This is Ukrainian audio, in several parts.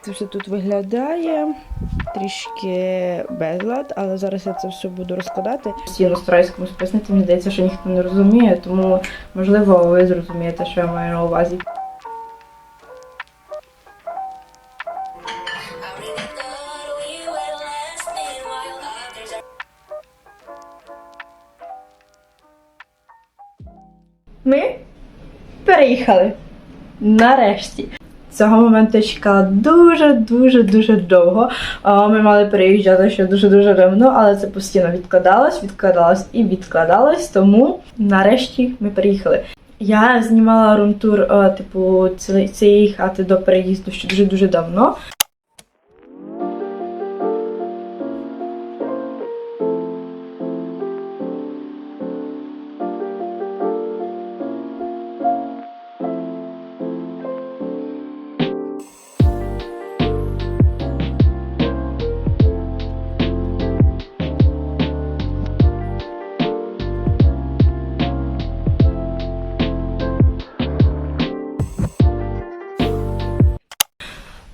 це все тут виглядає. Трішки безлад, але зараз я це все буду розкладати. Всі розстараюсь комусь пояснити, мені здається, що ніхто не розуміє, тому можливо ви зрозумієте, що я маю на увазі. Ми переїхали. Нарешті. Цього моменту чекала дуже-дуже дуже довго. Ми мали переїжджати ще дуже-дуже давно, але це постійно відкладалось, відкладалось і відкладалось. Тому нарешті ми переїхали. Я знімала румтур, типу, цієї хати до переїзду ще дуже-дуже давно.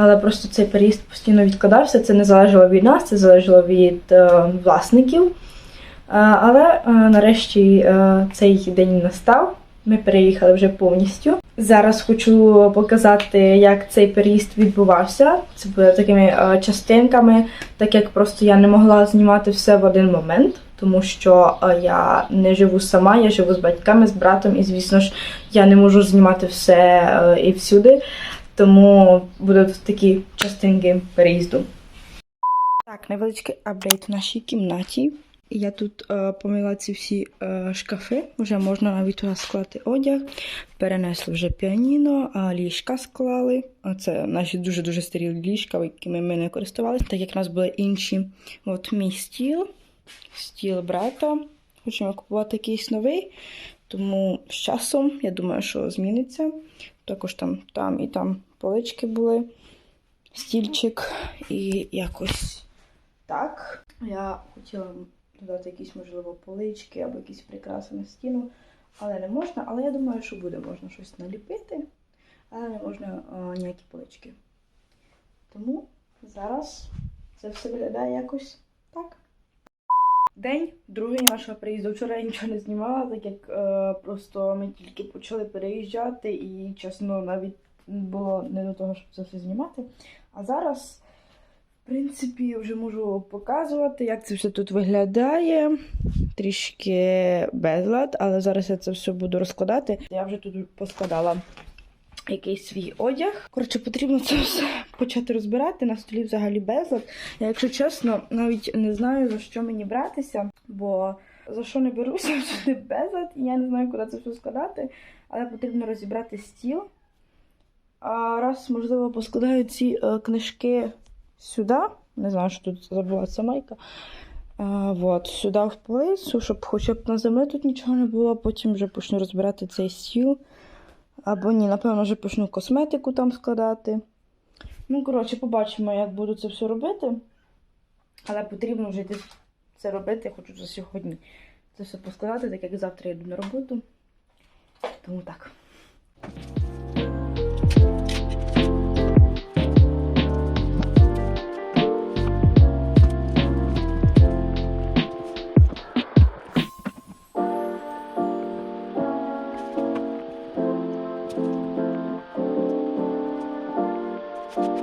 Але просто цей переїзд постійно відкладався. Це не залежало від нас, це залежало від е, власників. Е, але е, нарешті е, цей день настав. Ми переїхали вже повністю. Зараз хочу показати, як цей переїзд відбувався. Це буде такими частинками, так як просто я не могла знімати все в один момент, тому що я не живу сама, я живу з батьками, з братом, і звісно ж, я не можу знімати все і всюди. Тому будуть такі частинки переїзду. Так, невеличкий апдейт в нашій кімнаті. Я тут е, помила ці всі е, шкафи, вже можна навіть склати одяг. Перенесли вже піаніно, а ліжка склали. Це наші дуже-дуже старі ліжка, якими ми не користувалися, так як в нас були інші. От мій стіл, стіл брата. Хочемо купувати якийсь новий, тому з часом я думаю, що зміниться. Також там, там і там полички були, стільчик і якось так. Я хотіла додати якісь, можливо, полички або якісь прикраси на стіну, але не можна. Але я думаю, що буде можна щось наліпити, але не можна а, ніякі полички. Тому зараз це все виглядає якось так. День другий нашого приїзду. Вчора я нічого не знімала, так як е, просто ми тільки почали переїжджати, і чесно, навіть було не до того, щоб це все знімати. А зараз, в принципі, вже можу показувати, як це все тут виглядає. Трішки безлад, але зараз я це все буду розкладати. Я вже тут поскладала якийсь свій одяг. Коротше, потрібно це все почати розбирати. На столі взагалі безлад. Я, якщо чесно, навіть не знаю, за що мені братися, бо за що не беруся, всюди безлад, і я не знаю, куди це все складати. Але потрібно розібрати стіл. А раз, можливо, поскладаю ці е, книжки сюди. Не знаю, що тут забула ця майка. А, вот, сюди в плейсу, щоб хоча б на землі тут нічого не було, потім вже почну розбирати цей стіл. Або ні, напевно, вже почну косметику там складати. Ну, коротше, побачимо, як буду це все робити. Але потрібно вже йти це робити, я хочу за сьогодні. Це все поскладати, так як завтра я йду на роботу. Тому так. Так,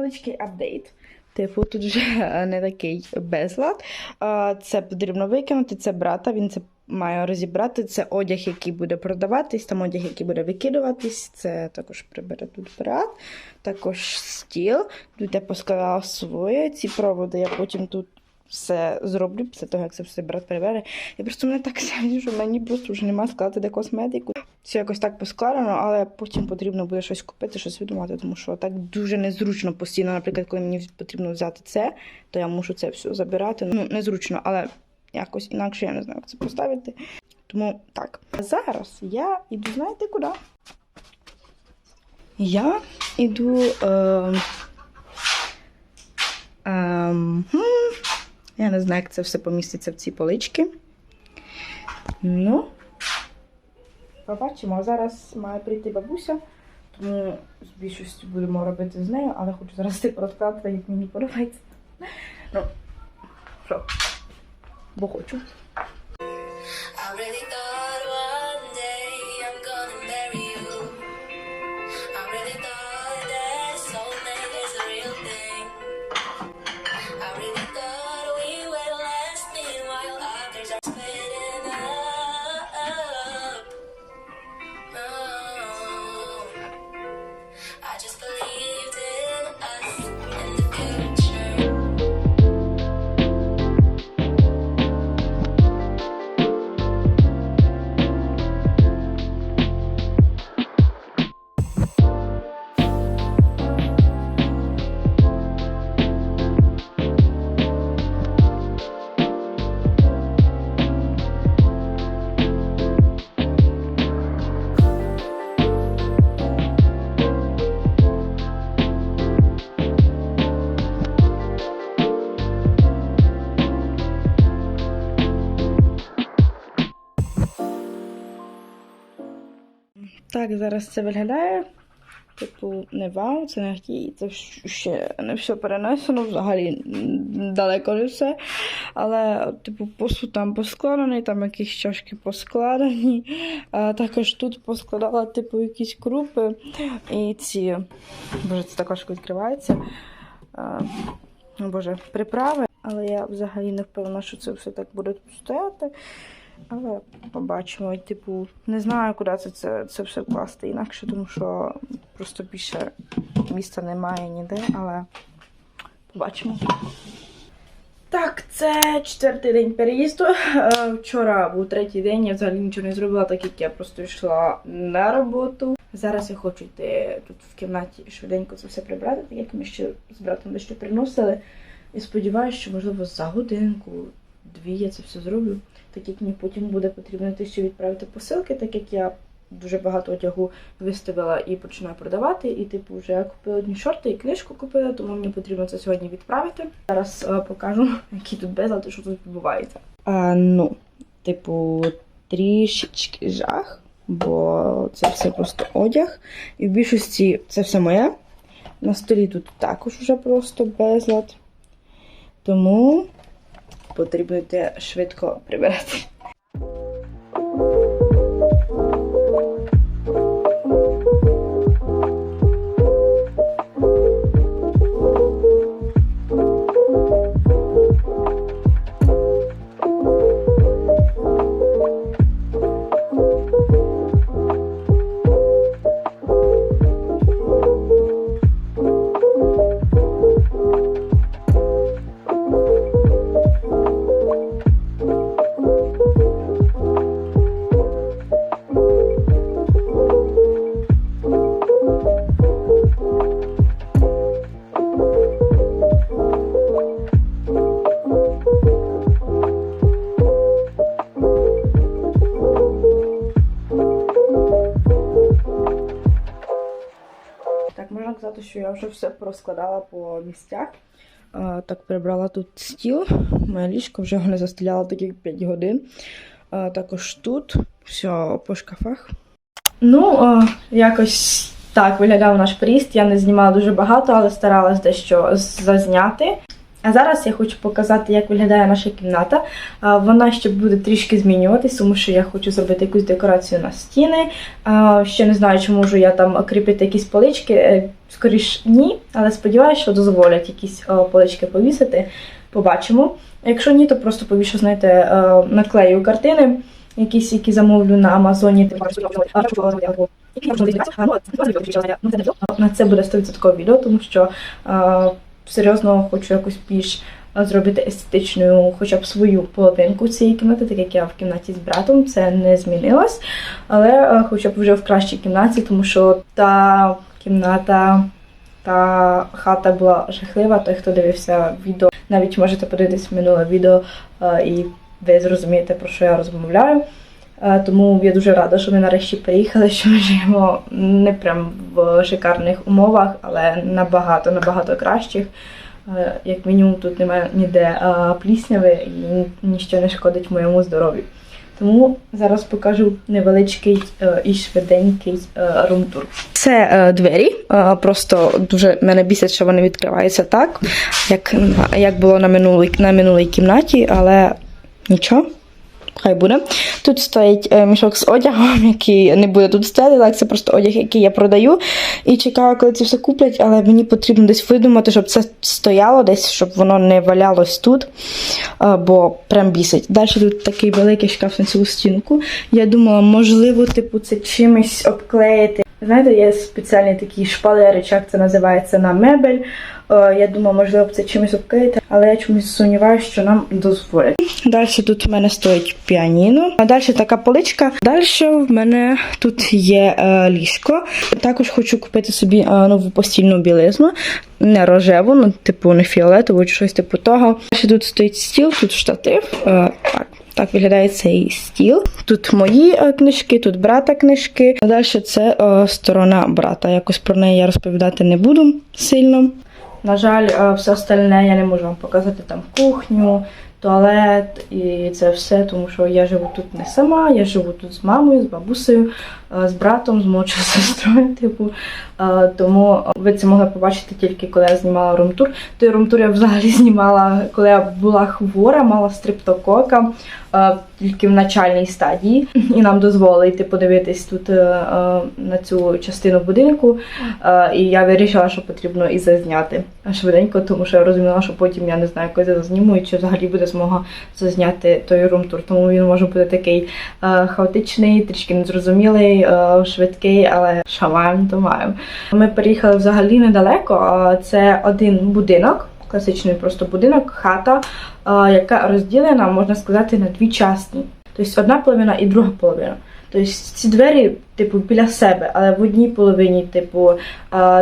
невеличкий апдейт. Типу, тут вже не такий безлад. Це потрібно викинути, це брата, він це має розібрати. Це одяг, який буде продаватись, там одяг, який буде викидуватись. Це також прибере тут брат. Також стіл. Тут я поскладала своє. Ці проводи я потім тут все зроблю після того, як це все брат перебере. Я просто мене так сяду, що мені просто вже нема сказати, де косметику. Все якось так поскладено, але потім потрібно буде щось купити, щось відмати, тому що так дуже незручно постійно. Наприклад, коли мені потрібно взяти це, то я мушу це все забирати. Ну, незручно, але якось інакше я не знаю, як це поставити. Тому так. А Зараз я іду, знаєте куди? Я іду. Е, Ем, хм, я не знаю, як це все поміститься в ці полички. Ну, побачимо. Зараз має прийти бабуся, тому з більшістю будемо робити з нею, але хочу зараз ти розказати, як мені подобається. Ну, що? Бо хочу. Так, зараз це виглядає. Типу, не вау, це не ті, це ще не все перенесено, взагалі далеко не все. Але, типу, посуд там поскладений, там якісь чашки поскладені. А також тут поскладала, типу, якісь крупи і ці. Боже, це також відкривається. А, боже, приправи. Але я взагалі не впевнена, що це все так буде стояти. Але побачимо. Типу, не знаю, куди це, це, це все класти інакше, тому що просто більше місця немає ніде, але побачимо. Так, це четвертий день переїзду. Е, Вчора був третій день, я взагалі нічого не зробила, так як я просто йшла на роботу. Зараз я хочу йти тут в кімнаті швиденько це все прибрати, так як ми ще з братом дещо приносили. І сподіваюся, що можливо за годинку, дві я це все зроблю. Так як мені потім буде потрібно ще відправити посилки, так як я дуже багато одягу виставила і починаю продавати. І, типу, вже я купила одні шорти і книжку купила, тому мені потрібно це сьогодні відправити. Зараз е, покажу, який тут безлад і що тут відбувається. А, ну, типу, трішечки жах, бо це все просто одяг. І в більшості це все моє. На столі тут також вже просто безлад. Тому potrebujete švedko prebrati. Що я вже все розкладала по місцях. А, так, прибрала тут стіл. Моє ліжко вже не застеляла таких 5 годин. А, також тут все по шкафах. Ну, а, якось так виглядав наш приїзд. Я не знімала дуже багато, але старалась дещо зазняти. А зараз я хочу показати, як виглядає наша кімната. Вона ще буде трішки змінюватись, тому що я хочу зробити якусь декорацію на стіни. Ще не знаю, чи можу я там кріпити якісь полички. Скоріш ні, але сподіваюся, що дозволять якісь е, полички повісити. Побачимо. Якщо ні, то просто повішу, знаєте, е, наклею картини, якісь, які замовлю на Амазоні. На це буде 100% відео, тому що е, серйозно хочу якось більш зробити естетичною хоча б свою половинку цієї кімнати, так як я в кімнаті з братом, це не змінилось. Але хоча б вже в кращій кімнаті, тому що та кімната, та хата була жахлива. Той, хто дивився відео, навіть можете подивитись минуле відео, е, і ви зрозумієте, про що я розмовляю. Е, Тому я дуже рада, що ми нарешті приїхали, що ми живемо не прям в шикарних умовах, але набагато, набагато кращих. Е, Як мінімум, тут немає ніде плісняви і ні- ніщо не шкодить моєму здоров'ю. Тому зараз покажу невеличкий е, і швиденький е, румтур. Це е, двері. Просто дуже мене бісить, що вони відкриваються так, як, як було на минулій, на минулій кімнаті, але нічого. Хай буде. Тут стоїть е, мішок з одягом, який не буде тут стояти, так це просто одяг, який я продаю. І чекаю, коли це все куплять, але мені потрібно десь видумати, щоб це стояло десь, щоб воно не валялось тут, е, бо прям бісить. Далі тут такий великий шкаф на цілу стінку. Я думала, можливо, типу, це чимось обклеїти. Знаєте, є спеціальні такі шпалери, як це називається на мебель. Е, Я думала, можливо, це чимось обклеїти, але я чомусь сумніваюся, що нам дозволять. Далі тут в мене стоїть піаніно, а далі така поличка. Далі в мене тут є е, ліжко. Також хочу купити собі е, нову постільну білизну, не рожеву, ну типу не фіолетову чи щось типу того. Далі тут стоїть стіл, тут штатив. Е, так. Так виглядає цей стіл. Тут мої е, книжки, тут брата книжки. Далі це е, сторона брата. Якось про неї я розповідати не буду сильно. На жаль, е, все остальне я не можу вам показати там кухню, туалет і це все, тому що я живу тут не сама, я живу тут з мамою, з бабусею, е, з братом, з молодшою сестрою. Типу, тому ви це могли побачити тільки коли я знімала румтур. Той румтур я взагалі знімала, коли я була хвора, мала стриптокока е, тільки в начальній стадії, і нам дозволили йти подивитись тут е, е, на цю частину будинку. Е, І я вирішила, що потрібно і зазняти швиденько, тому що я розуміла, що потім я не знаю, коли я зазніму, і чи взагалі буде змога зазняти той румтур. Тому він може бути такий е, хаотичний, трішки незрозумілий, е, швидкий, але маємо, то маємо. Ми переїхали взагалі недалеко. Це один будинок, класичний просто будинок, хата, яка розділена, можна сказати, на дві частини. Тобто одна половина і друга половина. Тобто ці двері, типу, біля себе, але в одній половині, типу,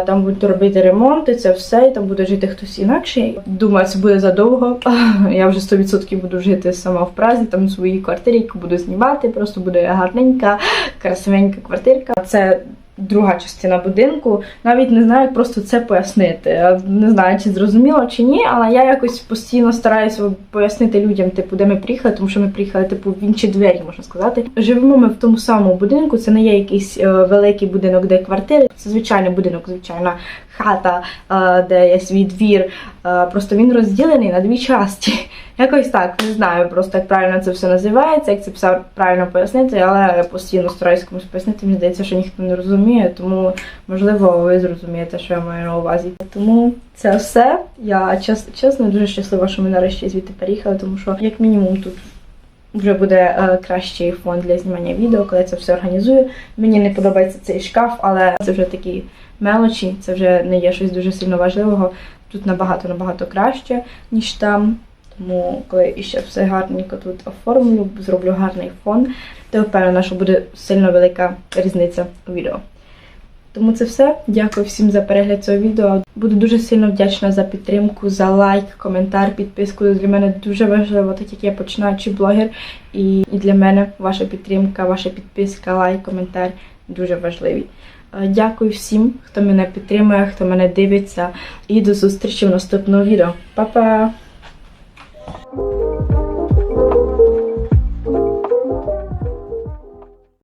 там будуть робити ремонт, і це все, і там буде жити хтось інакший. Думаю, це буде задовго. Я вже 100% буду жити сама в Празі, там в своїй квартирі, яку буду знімати, просто буде гарненька, красивенька квартирка. Це друга частина будинку. Навіть не знаю, як просто це пояснити. Не знаю, чи зрозуміло чи ні, але я якось постійно стараюся пояснити людям, типу, де ми приїхали, тому що ми приїхали типу в інші двері, можна сказати. Живемо ми в тому самому будинку. Це не є якийсь е, великий будинок, де квартири. Це звичайний будинок, звичайна хата, е, де є свій двір. Е, просто він розділений на дві часті. Якось так, не знаю просто як правильно це все називається, як це правильно пояснити, але я постійно стараюсь комусь пояснити. Мені здається, що ніхто не розуміє, тому можливо ви зрозумієте, що я маю на увазі. Тому це все. Я чес- чесно дуже щаслива, що ми нарешті звідти переїхали, тому що як мінімум тут. Вже буде е, кращий фон для знімання відео, коли я це все організую. Мені не подобається цей шкаф, але це вже такі мелочі, це вже не є щось дуже сильно важливого. Тут набагато набагато краще, ніж там. Тому коли іще все гарненько тут оформлю, зроблю гарний фон, то впевнена, що буде сильно велика різниця у відео. Тому це все. Дякую всім за перегляд цього відео. Буду дуже сильно вдячна за підтримку, за лайк, коментар, підписку. Для мене дуже важливо, так як я починаючий блогер. І, для мене ваша підтримка, ваша підписка, лайк, коментар дуже важливі. Е, Дякую всім, хто мене підтримує, хто мене дивиться. І до зустрічі в наступному відео. Па-па!